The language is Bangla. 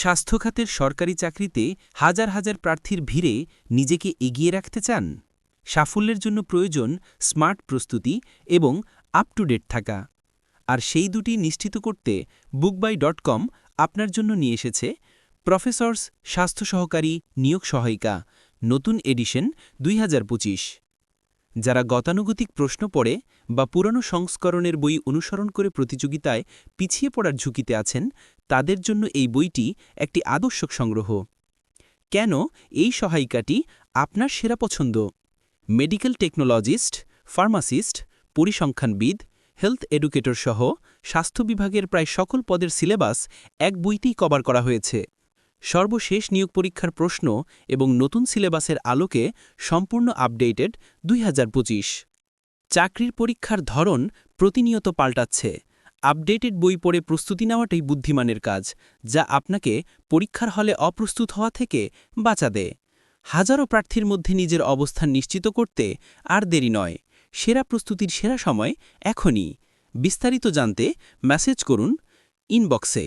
স্বাস্থ্যখাতের সরকারি চাকরিতে হাজার হাজার প্রার্থীর ভিড়ে নিজেকে এগিয়ে রাখতে চান? সাফল্যের জন্য প্রয়োজন স্মার্ট প্রস্তুতি এবং আপ টু ডেট থাকা। আর সেই দুটি নিশ্চিত করতে বুকবাই ডট কম আপনার জন্য নিয়ে এসেছে প্রফেসর্স স্বাস্থ্য সহকারী নিয়োগ সহায়িকা, নতুন এডিশন দুই হাজার পঁচিশ। যারা গতানুগতিক প্রশ্ন পড়ে বা পুরনো সংস্করণের বই অনুসরণ করে প্রতিযোগিতায় পিছিয়ে পড়ার ঝুঁকিতে আছেন, তাদের জন্য এই বইটি একটি আদর্শক সংগ্রহ। কেন এই সহায়িকাটি আপনার সেরা পছন্দ? মেডিকেল টেকনোলজিস্ট, ফার্মাসিস্ট, পরিসংখ্যানবিদ, হেলথ এডুকেটর সহ স্বাস্থ্য বিভাগের প্রায় সকল পদের সিলেবাস এক বইতেই কভার করা হয়েছে। সর্বশেষ নিয়োগ পরীক্ষার প্রশ্ন এবং নতুন সিলেবাসের আলোকে সম্পূর্ণ আপডেটেড দুই হাজার পঁচিশ। চাকরির পরীক্ষার ধরন প্রতিনিয়ত পাল্টাচ্ছে। আপডেটেড বই পড়ে প্রস্তুতি নেওয়াটাই বুদ্ধিমানের কাজ, যা আপনাকে পরীক্ষার হলে অপ্রস্তুত হওয়া থেকে বাঁচা দেয় হাজারো প্রার্থীর মধ্যে নিজের অবস্থান নিশ্চিত করতে আর দেরি নয়। সেরা প্রস্তুতির সেরা সময় এখনই। বিস্তারিত জানতে মেসেজ করুন ইনবক্সে।